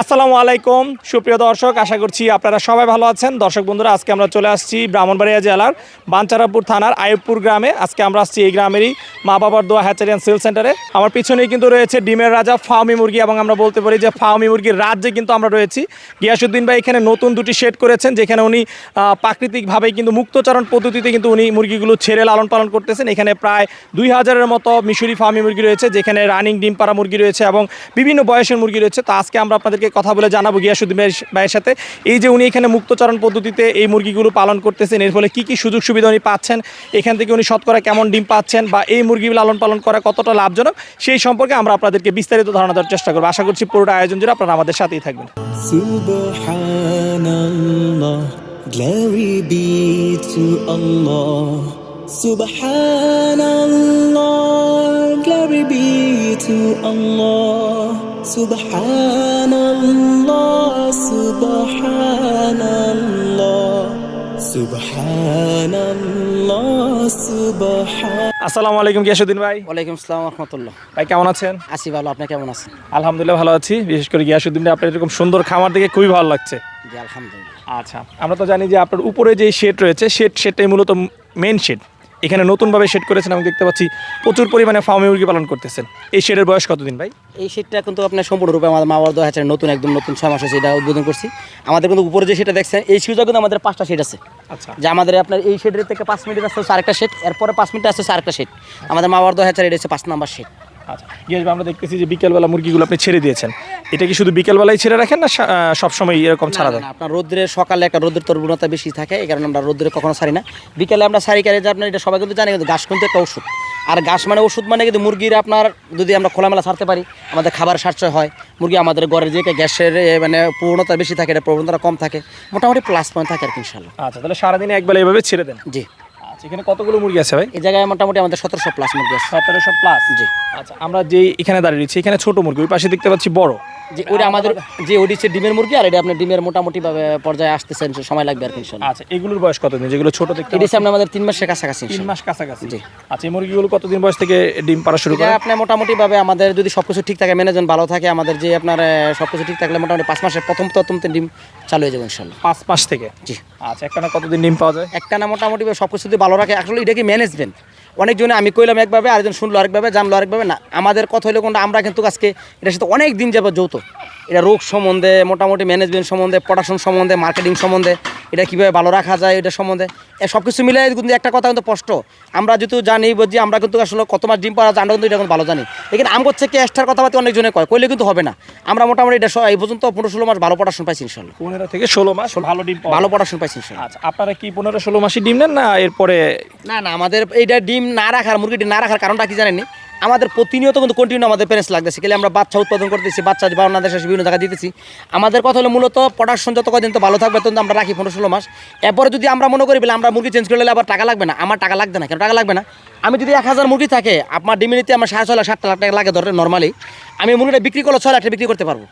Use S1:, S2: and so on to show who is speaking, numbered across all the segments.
S1: আসসালামু আলাইকুম। সুপ্রিয় দর্শক, আশা করছি আপনারা সবাই ভালো আছেন। দর্শক বন্ধুরা, আজকে আমরা চলে আসছি ব্রাহ্মণবাড়িয়া জেলার বাঞ্চারাপুর থানার আয়ুবপুর গ্রামে। আজকে আমরা আসছি এই গ্রামেরই মা বাবার দোয়া হ্যাচারিয়ান সেল সেন্টারে আমার পিছনেই কিন্তু রয়েছে ডিমের রাজা ফার্মি মুরগি এবং আমরা বলতে পারি যে ফার্মি মুরগির রাজ্যে কিন্তু আমরা রয়েছি। গিয়াসুদ্দিন ভাই এখানে নতুন দুটি শেড করেছেন, যেখানে উনি প্রাকৃতিকভাবে কিন্তু মুক্তচারণ পদ্ধতিতে কিন্তু উনি মুরগিগুলো ছেড়ে লালন পালন করতেছেন। এখানে প্রায় দুই হাজারের মতো মিশরি ফার্মি মুরগি রয়েছে, যেখানে রানিং ডিম পাড়া মুরগি রয়েছে এবং বিভিন্ন বয়সের মুরগি রয়েছে। তো আজকে আমরা আপনাদেরকে কথা বলে জানাব গিয়াসুদ্দিন ভাইয়ের- সাথে এই যে উনি এখানে মুক্তচারণ পদ্ধতিতে এই মুরগিগুলো পালন করতেছেন এর ফলে কী কী সুযোগ সুবিধা উনি পাচ্ছেন এখান থেকে উনি শতকরা কেমন ডিম পাচ্ছেন বা এই মুরগি লালন পালন করা কতটা লাভজনক সেই সম্পর্কে আমরা আপনাদেরকে বিস্তারিত ধারণা দেওয়ার চেষ্টা করব আশা করছি পুরোটা আয়োজন জুড়ে আপনারা আমাদের সাথেই থাকবেন
S2: glory be to Allah. Subhanallah, glory be to Allah. Subhanallah, Subhanallah, Subhanallah, Subhan.
S1: আসসালামু আলাইকুম গিয়াসুদ্দিন ভাই।
S3: ওয়ালাইকুম আসসালাম রহমতুল্লাহ
S1: ভাই কেমন আছেন?
S3: আসি ভালো আপনি কেমন আছেন?
S1: আলহামদুলিল্লাহ ভালো আছি। বিশেষ করে গিয়াসুদ্দিন ভাই আপনার এরকম সুন্দর খামার দেখে খুবই ভালো লাগছে।
S3: জি আলহামদুলিল্লাহ।
S1: আচ্ছা আমরা তো জানি যে আপনার উপরে যে শেড রয়েছে শেড শেডটাই মূলত মেন শেড এখানে নতুনভাবে শেড করেছেন আমি দেখতে পাচ্ছি প্রচুর পরিমাণে ফার্মে মুরগি পালন করতেছেন। এই শেডের বয়স কতদিন ভাই?
S3: এই শীটটা কিন্তু আপনার সম্পূর্ণরূপে আমাদের মা দোয়া আছে নতুন একদম নতুন ছয় মাস হয়েছে এটা উদ্বোধন করছি। আমাদের কিন্তু উপরে যে সেটা দেখছেন এই সিউজা কিন্তু আমাদের পাঁচটা শেড আছে।
S1: আচ্ছা।
S3: যে আমাদের আপনার এই শেডের থেকে পাঁচ মিনিট আসছে হচ্ছে আরেকটা শেড এরপরে পাঁচ মিনিট আসছে আরেকটা শেড আমাদের মা দোয়া আছে এটা হচ্ছে পাঁচ নাম্বার শেড
S1: আচ্ছা। আমরা দেখতেছি যে বিকেলবেলা মুরগিগুলো আপনি ছেড়ে দিয়েছেন। এটা কি শুধু বিকেলবেলায় ছেড়ে রাখেন না সবসময় এরকম ছাড়া দেন?
S3: আপনার রোদ্রের সকালে একটা রোদ্রের তরবুণতা বেশি থাকে এই কারণে আমরা রোদ্রে কখনো ছাড়ি না। বিকেলে আমরা সারি কারে যে আপনার এটা সবাই কিন্তু জানে কিন্তু ঘাস কিন্তু একটা ওষুধ। আর ঘাস মানে ওষুধ মানে কিন্তু মুরগির আপনার যদি আমরা খোলামেলা ছাড়তে পারি আমাদের খাবার সাশ্রয় হয়। মুরগি আমাদের ঘরের যে গ্যাসের মানে প্রবণতা বেশি থাকে এটা প্রবণতা কম থাকে। মোটামুটি প্লাস পয়েন্ট থাকে আর কি ইনশাল্লাহ
S1: আচ্ছা তাহলে সারাদিনে একবেলা এভাবে ছেড়ে দেন?
S3: জি।
S1: এখানে কতগুলো মুরগি আছে ভাই?
S3: এই জায়গায় মোটামুটি আমাদের সতেরোশো প্লাস মুরগি আছে।
S1: সতেরোশো প্লাস
S3: জি।
S1: আচ্ছা আমরা যে এখানে দাঁড়িয়ে রয়েছি এখানে ছোট মুরগি ওই পাশে দেখতে পাচ্ছি বড়।
S3: যে ওটা আমাদের যে ওটি হচ্ছে ডিমের মুরগি আর এটা আপনার ডিমের মোটামুটি ভাবে পর্যায়ে আসতেছেন সময় লাগবে আর ইনশাল্লাহ।
S1: আচ্ছা এগুলোর বয়স কতদিন? যেগুলো ছোট দেখতে
S3: এটি সামনে আমাদের তিন মাসের কাছাকাছি
S1: তিন মাস কাছাকাছি।
S3: জি।
S1: আচ্ছা এই মুরগিগুলো কতদিন বয়স থেকে ডিম পাড়া শুরু করে?
S3: আপনার মোটামুটি ভাবে আমাদের যদি সবকিছু ঠিক থাকে ম্যানেজমেন্ট ভালো থাকে আমাদের যে আপনার আহ, সবকিছু ঠিক থাকলে মোটামুটি পাঁচ মাসের প্রথম প্রথম ডিম চালু হয়ে যাবে ইনশাল্লাহ।
S1: পাঁচ মাস থেকে?
S3: জি।
S1: আচ্ছা একটানা কতদিন ডিম পাওয়া যায়?
S3: একটানা মোটামুটি সব কিছু যদি ভালো রাখে, আসলে এটা কি ম্যানেজমেন্ট অনেকজনে আমি কইলাম একভাবে, আরেকজন শুনলো আরেকভাবে, জানলো আরেকভাবে। না, আমাদের কথা হলো কোনটা, আমরা কিন্তু আজকে এটার সাথে অনেক দিন যাব যৌথ। এটা রোগ সম্বন্ধে, মোটামুটি ম্যানেজমেন্ট সম্বন্ধে প্রোডাকশন সম্বন্ধে মার্কেটিং সম্বন্ধে এটা কীভাবে ভালো রাখা যায় এটা সম্বন্ধে। এ সব কিছু মিলে কিন্তু একটা কথা কিন্তু স্পষ্ট। আমরা যেহেতু জানি বুঝি আমরা কিন্তু আসলে কত মাস ডিম পাওয়া যায় আমরা কিন্তু এটা কিন্তু ভালো জানি। এখানে আম করছে কি এক্সট্রার কথাবার্তা অনেকজনে কয় কইলে কিন্তু হবে না। আমরা মোটামুটি এটা এই পর্যন্ত পনেরো ষোলো মাস ভালো প্রোডাকশন পাইছি ইনশাল্লাহ।
S1: পনেরো থেকে ষোলো মাস ভালো ডিম
S3: ভালো
S1: যায়।
S3: প্রোডাকশন পাইছি ইনশাল্লাহ।
S1: আচ্ছা আপনারা কি পনেরো ষোলো মাসে ডিম নেন না এরপরে
S3: না না আমাদের এইটা ডিম না রাখার মুরগিটি না রাখার কারণটা কি জানেননি? আমাদের প্রতিনিয়ত কিন্তু কন্টিনিউ আমাদের প্যারেন্টস লাগতেছে। গেলে আমরা বাচ্চা উৎপাদন করতেছি, বাচ্চা বাংলাদেশে বিভিন্ন জায়গায় দিতেছি। আমাদের কথা হলো মূলত প্রোডাকশন যত কদিন তো ভালো থাকবে তখন আমরা রাখি পনেরো ষোলো মাস। এরপরে যদি আমরা মনে করি, বলে, আমরা মুরগি চেঞ্জ করলে আবার টাকা লাগবে না। আমার টাকা লাগবে না, কেন? টাকা লাগবে না। আমি যদি এক হাজার মুরগি থাকে আপনার ডিমিনিতে আমার সাড়ে ছয় লাখ সাত লাখ টাকা লাগে ধরে নর্মালি আমি মুরগিটা বিক্রি করলে ছয় লাখ টাকা বিক্রি করতে পারব।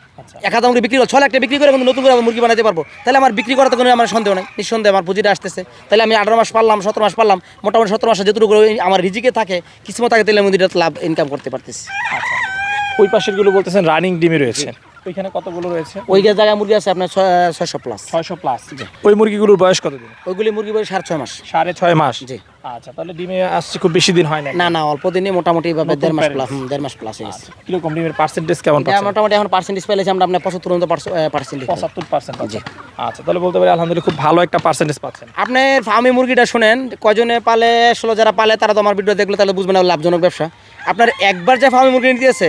S3: এক হাজার মুরগি বিক্রি করলে ছয় লাখ টাকা বিক্রি করে কিন্তু নতুন করে আবার মুরগি বানাতে পারব। তাহলে আমার বিক্রি করাতে কোনো আমার সন্দেহ নেই নিঃসন্দেহে আমার পুঁজিটা আসতেছে। তাহলে আমি আঠারো মাস পারলাম সতেরো মাস পারলাম মোটামুটি সতেরো মাসে যেটুকু আমার রিজিকে থাকে কিসমত থাকে তাহলে মুরগিটা লাভ ইনকাম করতে পারতেছি।
S1: আচ্ছা। ওই পাশেরগুলো বলতেছেন রানিং ডিমে রয়েছে। ওইখানে কতগুলো রয়েছে?
S3: ওই জায়গায় মুরগি আছে আপনার ছয়- ছয়শো প্লাস
S1: ছয়শো প্লাস ওই মুরগিগুলোর বয়স কতদিন?
S3: ওইগুলি মুরগি বয়স সাড়ে ছয় মাস।
S1: সাড়ে ছয় মাস?
S3: জি।
S1: আচ্ছা তাহলে ডিমে আসছে খুব বেশি দিন হয় না
S3: না না অল্প দিনে মোটামুটি ভাবে দেড় মাস প্লাস দেড় মাস প্লাস হয়ে
S1: কীরকম ডিমের পার্সেন্টেজ কেমন পাচ্ছেন?
S3: মোটামুটি এখন পার্সেন্টেজ পেলেছি আমরা আপনার পঁচাত্তর পার্সেন্ট
S1: পঁচাত্তর পার্সেন্ট আচ্ছা তাহলে বলতে পারি আলহামদুলিল্লাহ খুব ভালো একটা পার্সেন্টেজ পাচ্ছেন।
S3: আপনার ফার্মি মুরগিটা শুনেন কজনে পালে ষোলো যারা পালে তারা তো আমার ভিডিও দেখলে তাহলে বুঝবেন না লাভজনক ব্যবসা। আপনার একবার যে ফার্মি মুরগি নিতেছে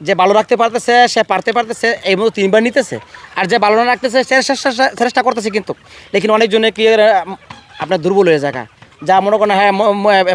S3: যে ভালো রাখতে পারতেছে, সে পারতে পারতেছে, এই মতো তিনবার নিতেছে। আর যে ভালো না রাখতেছে, সে চেষ্টা- করতেছে কিন্তু। লেকিন অনেকজনে কি আপনার দুর্বল হয়ে জায়গা যা মনে করেন হ্যাঁ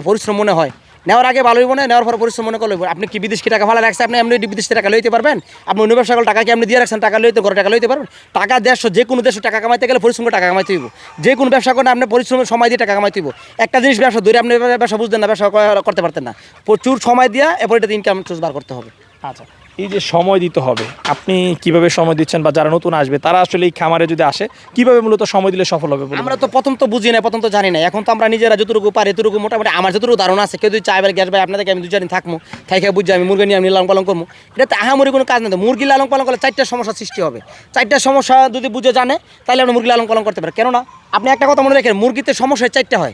S3: পরিশ্রম মনে হয়। নেওয়ার আগে ভালোই মনে নেওয়ার পর পরিশ্রম মনে করলে আপনি কি বিদেশ কি টাকা ভালো রাখছে আপনি এমনি বিদেশ টাকা লইতে পারবেন? আপনি অন্য ব্যবসা টাকা কি আপনি দিয়ে রাখছেন? টাকা লইতে করে টাকা লইতে পারবেন? টাকা দেড়শো যে কোনো দেশে টাকা কামাইতে গেলে পরিশ্রম টাকা কামাইতে হইব। যে কোনো ব্যবসা করে আপনি পরিশ্রমের সময় দিয়ে টাকা কামাইতে হইব। একটা জিনিস ব্যবসা ধরে আপনি ব্যবসা বুঝতেন না, ব্যবসা করতে পারতেন না। প্রচুর সময় দিয়ে এরপর এটা ইনকাম চুজ বার করতে হবে।
S1: আচ্ছা এই যে সময় দিতে হবে আপনি কীভাবে সময় দিচ্ছেন বা যারা নতুন আসবে তারা আসলে এই খামারে যদি আসে কীভাবে মূলত সময় দিলে সফল হবে?
S3: আমরা তো প্রথম তো বুঝি না প্রথম তো জানি না এখন তো আমরা নিজেরা যতটুকু পারি এতটুকু মোটামুটি আমার যতটুকু ধারণা আছে কেউ যদি চাই গ্যাস ভাই আপনাদেরকে আমি দু চার দিন থাকব থাইকে বুঝছি আমি মুরগি নিয়ে আমি লালন পালন করব এটা তো আহামরি কোনো কাজ না। মুরগি লালন পালন করলে চারটা সমস্যা সৃষ্টি হবে চারটা সমস্যা যদি বুঝে জানে তাহলে আপনি মুরগি লালন পালন করতে পারেন কেননা আপনি একটা কথা মনে রাখেন মুরগিতে সমস্যা চারটা হয়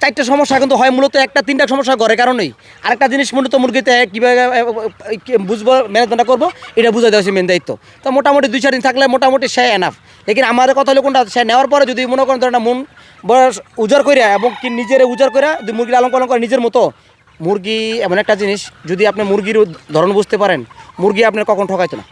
S3: চারটা সমস্যা কিন্তু হয়, মূলত একটা, তিনটা সমস্যা ঘরে, কারণেই। আরেকটা জিনিস মূলত মুরগিতে কীভাবে বুঝব, ম্যানেজমেন্টটা করব, এটা বুঝাই দেওয়া হচ্ছে মেন দায়িত্ব। তো মোটামুটি দুই, চার দিন থাকলে মোটামুটি সে এনাফ লেকিন আমাদের কথা হলো কোনটা, সে নেওয়ার পরে যদি মনে করেন ধরেন মন বয়স উজাড় করে এবং কি নিজের উজাড় করে যদি মুরগি লালন পালন করে নিজের মতো, মুরগি এমন একটা জিনিস, যদি আপনি মুরগির ধরন বুঝতে পারেন, মুরগি আপনার কখন ঠকাইতো না।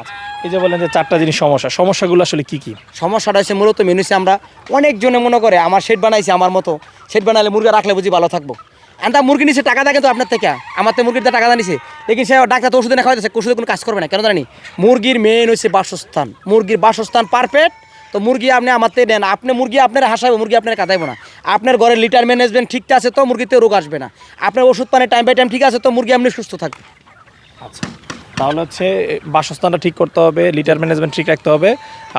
S1: আচ্ছা। এই যে বলেন যে চারটা জিনিস সমস্যা সমস্যাগুলো আসলে কি কি?
S3: সমস্যাটা হচ্ছে মূলত মেনুছে আমরা অনেকজনে মনে করে আমার শেড বানাইছে আমার মতো শেড বানালে মুরগি রাখলে বুঝি ভালো থাকব। আন্দা মুরগি নিচে টাকা দেয় কিন্তু আপনার থেকে আমার তো মুরগির টাকা নিছে। লেকিন সে ডাক্তার তো ওষুধ এনে খাওয়াইতেছে ওষুধে কোনো কাজ করবে না কেন জানি? মুরগির মেন হচ্ছে বাসস্থান মুরগির বাসস্থান পারফেক্ট তো মুরগি আপনি আমাতে নেন আপনি মুরগি আপনার হাসাবে মুরগি আপনার কাটাইবো না। আপনার ঘরের লিটার ম্যানেজমেন্ট ঠিক আছে তো মুরগিতে রোগ আসবে না। আপনার ওষুধ পানি টাইম বাই টাইম ঠিক আছে তো মুরগি আপনি সুস্থ থাকবে।
S1: আচ্ছা। তাহলে হচ্ছে বাসস্থানটা ঠিক করতে হবে লিটার ম্যানেজমেন্ট ঠিক রাখতে হবে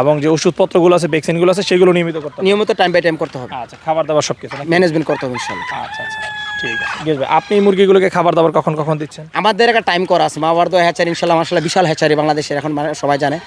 S1: এবং যে ওষুধপত্রগুলো আছে ভ্যাকসিনগুলো আছে সেগুলো নিয়মিত করতে হবে।
S3: নিয়মিত টাইম বাই টাইম করতে হবে।
S1: আচ্ছা খাবার দাবার সব কিছু
S3: ম্যানেজমেন্ট করতে হবে ইনশাল্লাহ
S1: আচ্ছা আচ্ছা। ঠিক আছে। আপনি মুরগিগুলোকে খাবার দাবার কখন কখন দিচ্ছেন?
S3: আমাদের একটা টাইম করা আছে। মাওয়ার দো হ্যাচারি ইনশাল্লাহ মাসাল্লাহ বিশাল হ্যাচারি বাংলাদেশের এখন মানে সবাই জানে।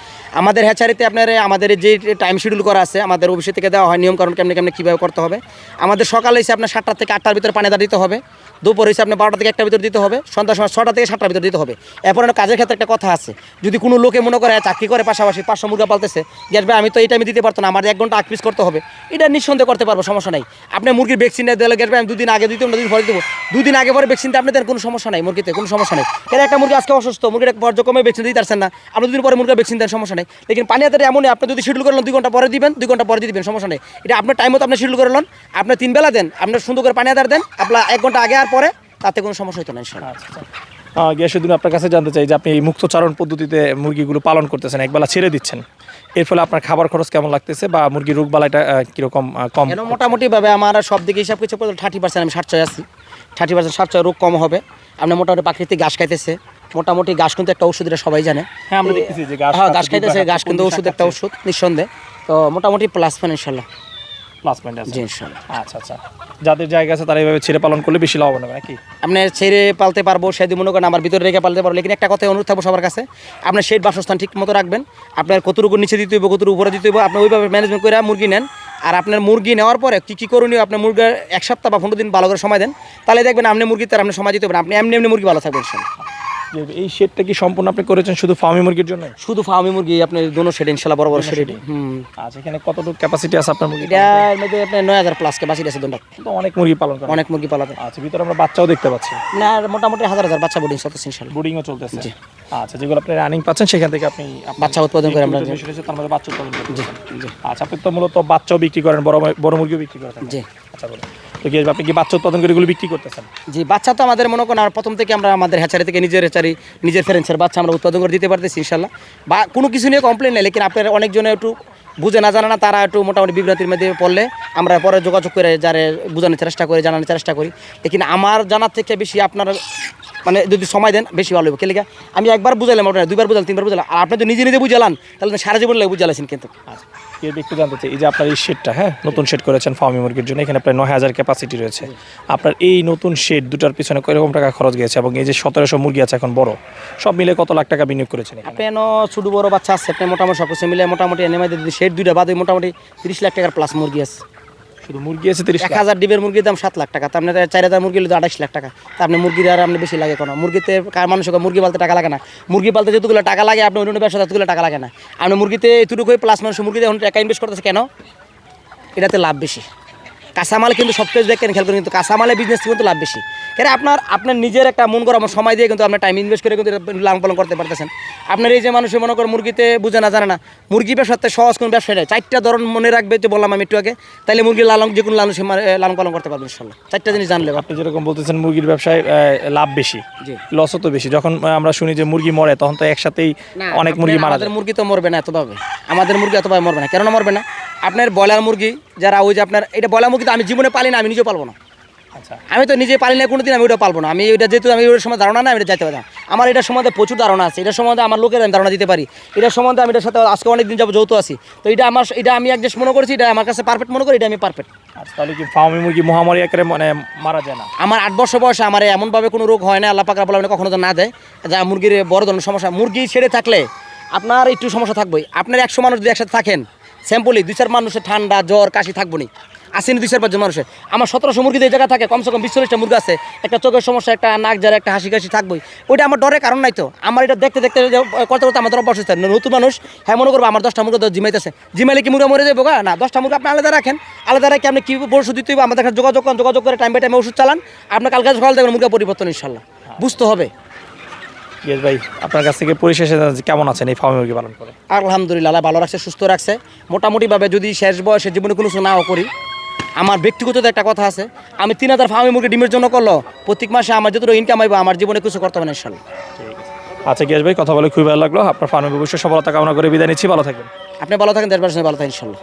S3: আমাদের হ্যাচারিতে আপনার আমাদের যে টাইম শিডিউল করা আছে আমাদের অফিসে থেকে দেওয়া হয় নিয়ম কারণ কেমনি কেমনি কীভাবে করতে হবে। আমাদের সকালে এসে আপনার সাতটা থেকে আটটার ভিতরে পানি দিতে হবে। দুপুর এসে আপনার বারোটা থেকে একটা ভিতরে দিতে হবে। সন্ধ্যার সময় ছটা থেকে সাতটার ভিতরে দিতে হবে। এরপর কাজের ক্ষেত্রে একটা কথা আছে। যদি কোনো লোকে মনে করে চাকরি করে পাশাপাশি পাঁচশো মুরগা পালতেছে গ্যাস ভাই আমি তো এই টাইমে দিতে পারতো না আমার এক ঘণ্টা আকপিস করতে হবে। এটা নিঃসন্দেহ করতে পারব সমস্যা নাই। আপনি মুরগির ভ্যাকসিন দিলে গ্যাস ভাই আমি দুদিন আগে দিতে দুদিন পরে দেবো। দুদিন আগে পরে ভ্যাকসিন আপনি দেন কোনো সমস্যা নাই মুরগিতে, কোনো সমস্যা নেই। কেন একটা মুরগি আজকে অসুস্থ মুরগির পর্যক্রমে ভ্যাকসিন দিতে পারছেন না। আপনি দুদিন পরে মুরগি ভ্যাকসিন দেন সমস্যা নেই। লেকিন পানি হাতে এমনই, আপনি যদি শিডিউল করলেন দুই ঘণ্টা পরে দিবেন, দুই ঘণ্টা পরে দিবেন, সমস্যা নেই। এটা আপনার টাইম মতো আপনি শিডিউল করলেন আপনি তিন বেলা দেন আপনার সুন্দর করে পানি আদার দেন আপনার এক ঘণ্টা আগে আর পরে, তাতে কোনো সমস্যা হতো না
S1: আচ্ছা আচ্ছা। গিয়াসুদ্দিন, আপনার কাছে জানতে চাই যে আপনি এই মুক্তচারণ পদ্ধতিতে মুরগিগুলো পালন করতেছেন, একবেলা ছেড়ে দিচ্ছেন। এর ফলে আপনার খাবার খরচ কেমন লাগতেছে বা মুরগির রোগ বালাইটা আহ, কীরকম কম?
S3: মোটামুটিভাবে আমার সব দিকে হিসাব কিছু থার্টি পার্সেন্ট আমি সাতশয় আছি। থার্টি পার্সেন্ট সাতশয় রোগ কম হবে। আপনার মোটামুটি প্রাকৃতিক ঘাস খাইতেছে। মোটামুটি গাছ কিন্তু একটা ওষুধ এটা সবাই জানে।
S1: হ্যাঁ আমরা দেখতেছি যে ঘাস
S3: হ্যাঁ খাইতেছে
S1: গাছ
S3: ঘাস কিন্তু ওষুধ একটা। ওষুধ নিঃসন্দেহে। তো মোটামুটি প্লাস পান ইনশাল্লাহ।
S1: প্লাস পয়েন্ট আছে।
S3: জি
S1: আচ্ছা আচ্ছা। যাদের জায়গা আছে তারা এইভাবে ছেড়ে পালন করলে বেশি লাভবান হবে নাকি?
S3: আপনি ছেড়ে পালতে পারব সেদিন মনে করেন আমার ভিতরে রেখে পালতে পারব লেকিন একটা কথা অনুরোধ থাকব সবার কাছে। আপনার সেই বাসস্থান ঠিক মতো রাখবেন আপনার কতটুকু নিচে দিতে হইব কতটুকু উপরে দিতে হইব আপনি ওইভাবে ম্যানেজমেন্ট করে মুরগি নেন। আর আপনার মুরগি নেওয়ার পরে কী কী করণীয় আপনার মুরগির এক সপ্তাহ বা পনেরো দিন ভালো করে সময় দেন তাহলে দেখবেন আপনি মুরগিতে আর আপনি সময় দিতে পারেন আপনি এমনি এমনি মুরগি ভালো থাকবেন।
S1: যে এই শেডটা কি সম্পূর্ণ আপনি করেছেন শুধু ফার্মি মুরগির জন্য
S3: শুধু ফার্মি মুরগি আপনি দোনো সেট ইনশাল্লাহ বড় বড় সেট হুম।
S1: আচ্ছা এখানে কতটুকু ক্যাপাসিটি আছে আপনার মুরগি
S3: এটার মধ্যে আপনার নয় হাজার প্লাসকে বাঁচিয়ে আছে দোনটা
S1: তো অনেক মুরগি পালন করেন।
S3: অনেক মুরগি পালাতে
S1: আচ্ছা ভিতরে আমরা বাচ্চাও দেখতে পাচ্ছি।
S3: না মোটামুটি হাজার হাজার বাচ্চা বোর্ডিং চলতেছে ইনশাল্লাহ।
S1: ব্রুডিংও চলতেছে। জি। আচ্ছা যেগুলো আপনি রানিং পাচ্ছেন সেখান থেকে আপনি
S3: বাচ্চা উৎপাদন করে আমরা
S1: তার মধ্যে বাচ্চা উৎপাদন
S3: জি জি।
S1: আচ্ছা আপনি তো মূলত বাচ্চাও বিক্রি করেন বড় বড় মুরগিও বিক্রি করেন
S3: জি।
S1: আচ্ছা বলুন তো কি আপনি কি বাচ্চা উৎপাদন করে এগুলো বিক্রি করতেছেন?
S3: জি বাচ্চা তো আমাদের মনে করেন প্রথম থেকে আমরা আমাদের হ্যাচারি থেকে নিজের হ্যাচারি নিজের ফ্রেন্সের বাচ্চা আমরা উৎপাদন করে দিতে পারতেছি ইনশাল্লাহ বা কোনো কিছু নিয়ে কমপ্লেন নেই লেকিন আপনার অনেকজনে একটু বুঝে না জানে না তারা একটু মোটামুটি বিভ্রান্তির মধ্যে পড়লে আমরা পরে যোগাযোগ করে যারে বোঝানোর চেষ্টা করি জানানোর চেষ্টা করি। লেকিন আমার জানার থেকে বেশি আপনার মানে যদি সময় দেন বেশি ভালো হবে। কেলিকা আমি একবার বুঝালাম আপনার দুইবার বুঝালাম তিনবার বুঝালাম আর আপনি তো নিজে নিজে বুঝালান তাহলে সারা জীবন লাগে বুঝালাইছেন কিন্তু।
S1: আচ্ছা। এর একটু জানতে চাই, এই যে আপনার এই শেডটা হ্যাঁ নতুন শেড করেছেন ফার্মি মুরগির জন্য, এখানে প্রায় নয় হাজার ক্যাপাসিটি রয়েছে আপনার এই নতুন শেড দুটার পিছনে কীরকম টাকা খরচ গিয়েছে এবং এই যে সতেরোশো মুরগি আছে এখন বড়, সব মিলে কত লাখ টাকা বিনিয়োগ করেছেন?
S3: আপনি ছোটো বড় বাচ্চা আছে আপনি মোটামুটি সব কিছু মিলে মোটামুটি এনে যদি শেড দুইটা বাদে মোটামুটি তিরিশ লাখ টাকার প্লাস মুরগি আছে
S1: শুধু মুরগি আছে তিরিশ
S3: এক হাজার ডিবের মুরগির দাম সাত লাখ টাকা। তা আপনার চার হাজার মুরগি হলে লাখ টাকা। তা আপনি মুরগির আর আপনি বেশি লাগে কোনো? মুরগিতে কার মানুষকে মুরগি পালতে টাকা লাগে না? মুরগি পালতে যতগুলো টাকা লাগে আপনি অন্য ব্যবসা ততগুলো টাকা লাগে না। আপনি মুরগিতে এতটুকু প্লাস মানুষ মুরগিতে এখন টাকা ইনভেস্ট করতেছে কেন? এটাতে লাভ বেশি। কাঁচামাল কিন্তু সব কিছু দেখেন খেয়াল করেন কিন্তু কাঁচামালের বিজনেস কিন্তু লাভ বেশি। কেন আপনার আপনার নিজের একটা মন করা সময় দিয়ে কিন্তু আপনার টাইম ইনভেস্ট করে কিন্তু লালন পালন করতে পারতেছেন। আপনার এই যে মানুষ মনে করেন মুরগিতে বুঝে না জানে না মুরগি ব্যবসাতে সহজ কোনো ব্যবসা নেই। চারটা ধরন মনে রাখবে যে বললাম আমি একটু আগে তাইলে মুরগি লালন যে কোনো লালন লালন পালন করতে পারবেন ইনশাল্লাহ। চারটা জিনিস জানলে
S1: আপনি যেরকম বলতেছেন মুরগির ব্যবসায় লাভ বেশি। লসও তো বেশি। যখন আমরা শুনি যে মুরগি মরে তখন তো একসাথেই অনেক মুরগি মারা যায়।
S3: মুরগি তো মরবে না এতভাবে। আমাদের মুরগি এতভাবে মরবে না। কেন মরবে না। আপনার ব্রয়লার মুরগি যারা ওই যে আপনার এটা মুরগি তো আমি জীবনে পালি না আমি নিজেও পালবো না।
S1: আচ্ছা।
S3: আমি তো নিজে পারি না কোনোদিন আমি ওটা পালবো না। আমি ওইটা যেহেতু আমি ওটার সময় ধারণা না আমি এটা যাইতে পারি আমার এটা সম্বন্ধে প্রচুর ধারণা আছে এটার সম্বন্ধে আমার লোকের আমি ধারণা দিতে পারি। এটার সম্বন্ধে আমি এটার সাথে আজকে অনেক দিন যাব যৌথ আছি। তো এটা আমার এটা আমি একজাস্ট মনে করছি এটা আমার কাছে পারফেক্ট মনে করি এটা আমি পারফেক্ট
S1: আচ্ছা তাহলে কি ফার্মি মুরগি মহামারী আকারে মানে মারা যায় না?
S3: আমার আট বছর বয়সে আমার এমনভাবে কোনো রোগ হয় না আল্লাহ পাকরা বলে কখনো তো না দেয়। যা মুরগির বড় ধরনের সমস্যা মুরগি ছেড়ে থাকলে আপনার একটু সমস্যা থাকবেই। আপনার একশো মানুষ যদি একসাথে থাকেন স্যাম্পলি দুই চার মানুষের ঠান্ডা, জ্বর, কাশি থাকব নি। আসেনি দুই চার পাঁচজন মানুষের। আমার সতেরোশো মুরগি এই জায়গা থাকে, কমসে কম বিশ চল্লিশটা মুরগি আছে। একটা চোখের সমস্যা, একটা নাক যার একটা হাসি কাশি থাকবোই। ওইটা আমার ডরের কারণ নাই তো। আমার এটা দেখতে দেখতে করতে করতে আমাদের অভ্যাস হচ্ছে নতুন মানুষ হ্যাঁ মনে করব আমার দশটা মুরগি জিমাইতেছে। জিমাইলে কি মুরগা মরে যাব গা? না, দশটা মুরগি আপনি আলাদা রাখেন। আলাদা রাখে আপনি কি ওষুধ দিতে হবে আমাদের যোগাযোগ করেন, যোগাযোগ করে টাইম বাই টাইমে ওষুধ চালান। আপনার কালকে সকাল দেখবেন মুরগা পরিবর্তন ইনশাল্লাহ। বুঝতে হবে।
S1: ইয়েস ভাই আপনার কাছ থেকে পরিশেষে কেমন আছেন এই ফার্মি মুরগি পালন করে?
S3: আলহামদুলিল্লাহ ভালো রাখছে সুস্থ রাখছে। মোটামুটিভাবে যদি শেষ বয়সে জীবনে কোনো কিছু নাও করি আমার ব্যক্তিগত একটা কথা আছে আমি তিন হাজার ফার্মি মুরগি ডিমের জন্য করল প্রত্যেক মাসে আমার যতটুকু ইনকাম আইবো আমার জীবনে কিছু করতে হবে না ইনশাল্লাহ।
S1: আচ্ছা গিয়াস ভাই কথা বলে খুবই ভালো লাগল। আপনার ফার্মি অবশ্যই সফলতা কামনা করে বিদায় নিচ্ছি। ভালো থাকবেন।
S3: আপনি ভালো থাকেন দেশবাসী ভালো থাকেন ইনশাল্লাহ।